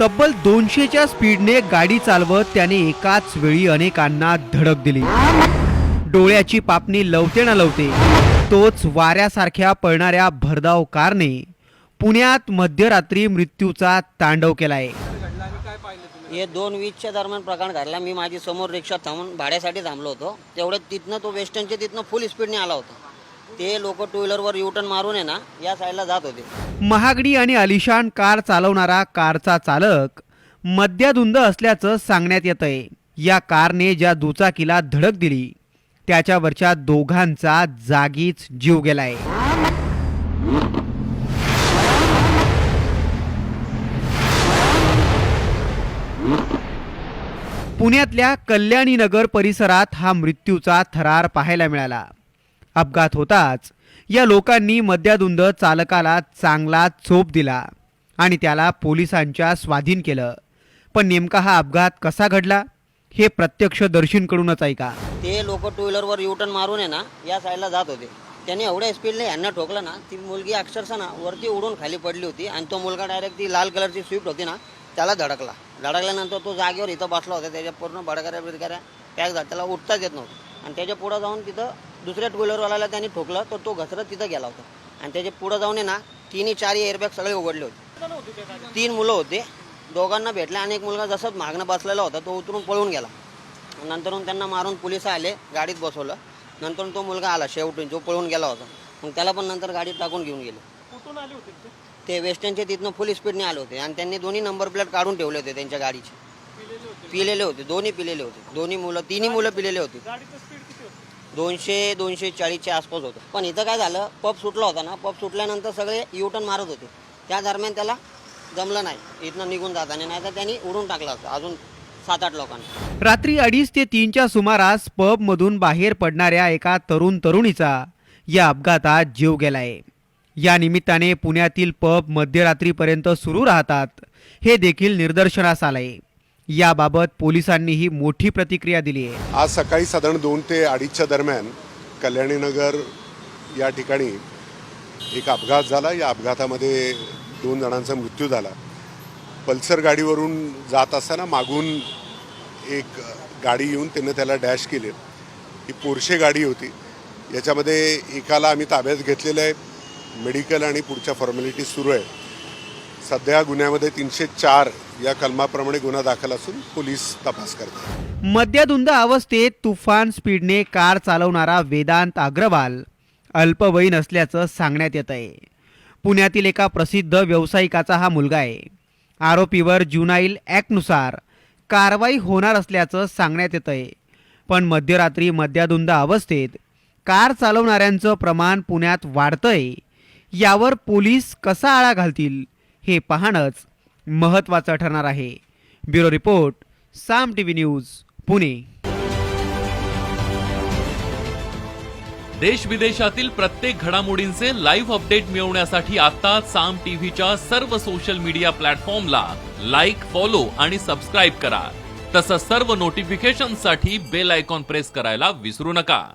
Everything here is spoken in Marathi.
तब्बल दोनशेच्या स्पीडने गाडी चालवत त्याने एकाच वेळी अनेकांना धडक दिली. डोळ्याची पापणी लवते ना लवते. तोच वाऱ्यासारख्या पळणाऱ्या भरधाव कारने पुण्यात मध्यरात्री मृत्यूचा तांडव केलाय. हे दोन वीसच्या दरम्यान प्रकार घडला. मी माझी समोर रिक्षा थांबून भाड्यासाठी थांबलो होतो. तेवढं तिथनं तो वेस्टर्नच्या तिथनं फुल स्पीडने आला होता. ते लोक टू व्हीलरवर युटर्न मारून आहे ना या साईडला जात होते. महागडी आणि आलिशान कार चालवणारा कारचा चालक मद्याधुंद असल्याचं सांगण्यात येत आहे या कारने ज्या दुचाकीला धडक दिली त्याच्यावरच्या दोघांचा जागीच जीव गेलाय. पुण्यातल्या कल्याणीनगर परिसरात हा मृत्यूचा थरार पाहायला मिळाला. अपघात होताच. या लोकांनी मद्याधुंद चालकाला चांगला चोप दिला आणि त्याला पोलिसांच्या स्वाधीन केलं. पण नेमका हा अपघात कसा घडला? हे प्रत्यक्षदर्शींकडूनच ऐका. ते लोक टू व्हीलरवर युटर्न मारून आहे ना या साईडला जात होते. त्यांनी एवढ्या स्पीडने यांना ठोकलं ना ती मुलगी अक्षरशः ना वरती उडून खाली पडली होती आणि तो मुलगा डायरेक्ट ती लाल कलरची स्विफ्ट होती ना त्याला धडकला. धडकल्यानंतर तो जागेवर इथं बसला होता त्याच्या पूर्ण बडकऱ्या बिडकऱ्या पॅक झाला त्याला उठताच येत नव्हतं. आणि त्याच्या पुढं जाऊन तिथं दुसऱ्या टू व्हीलरवाल्याला त्यांनी ठोकलं तर तो घसरत तिथं गेला होता. आणि त्याच्या पुढं जाऊन आहे ना तिन्ही चारही एअरबॅग सगळे उघडले होते. तीन मुलं होते. दोघांना भेटले आणि एक मुलगा जसंच मागणं बसलेला होता तो उतरून पळून गेला. नंतरून त्यांना मारून पोलीस आले गाडीत बसवलं. नंतर तो मुलगा आला शेवटून जो पळून गेला होता. मग त्याला पण नंतर गाडीत टाकून घेऊन गेले. कुठून आले होते ते? ते वेस्टर्नचे तिथनं फुल स्पीडने आले होते. आणि त्यांनी दोन्ही नंबर प्लेट काढून ठेवले होते त्यांच्या गाडीचे. पिलेले होते दोन्ही पिलेले होते. दोन्ही मुलं तिन्ही मुलं पिलेले होते. गाडीचं स्पीड किती होतं दोनशे दोनशे चाळीसच्या आसपास होतं. पण इथं काय झालं पप सुटला होता ना पप सुटल्यानंतर सगळे युटर्न मारत होते. त्या दरम्यान त्याला जमलं नाही. इथनं निघून जाताना नाही तर त्यांनी उडून टाकला होता अजून सात आठ लोकांना. रात्री अडीच ते तीनच्या सुमारास पबमधून बाहेर पडणाऱ्या एका तरुण तरुणीचा या अपघातात जीव गेलाय. या निमित्ताने पुण्यातील पब मध्यरात्रीपर्यंत सुरू राहतात हे देखील निदर्शनास आलंय. याबाबत पोलिसांनीही मोठी प्रतिक्रिया दिली आहे. आज सकाळी साधारण दोन ते अडीचच्या दरम्यान कल्याणीनगर या ठिकाणी एक अपघात झाला. या अपघातामध्ये दोन जणांचा मृत्यू झाला. पल्सर गाडीवरून जात असताना मागून एक गाडी येऊन त्यानं त्याला डॅश केले. ही पोरशे गाडी होती. याच्यामध्ये एकाला आम्ही ताब्यात घेतलेलं आहे. मेडिकल आणि पुढच्या फॉर्मॅलिटीज सुरू आहे. सध्या गुन्ह्यामध्ये तीनशे चार या कलमाप्रमाणे गुन्हा दाखल असून पोलीस तपास करतात मद्यधुंद अवस्थेत तुफान स्पीडने कार चालवणारा वेदांत अग्रवाल अल्पवयीन असल्याचं सांगण्यात येत आहे. पुण्यातील एका प्रसिद्ध व्यावसायिकाचा हा मुलगा आहे. आरोपीवर जुनाईल ॲक्टनुसार कारवाई होणार असल्याचं सांगण्यात येत आहे. पण मध्यरात्री मद्याधुंद अवस्थेत कार चालवणाऱ्यांचं प्रमाण पुण्यात वाढतंय यावर पोलीस कसा आळा घालतील? हे पाहणंच महत्त्वाचं ठरणार आहे. Bureau report Saam T V news Pune. देश विदेशातील प्रत्येक घडामोडींचे लाईव्ह अपडेट मिळवण्यासाठी आता साम टीव्हीच्या सर्व सोशल मीडिया प्लॅटफॉर्मला लाईक फॉलो आणि सबस्क्राईब करा. तसंच सर्व नोटिफिकेशनसाठी बेल आयकॉन प्रेस करायला विसरू नका.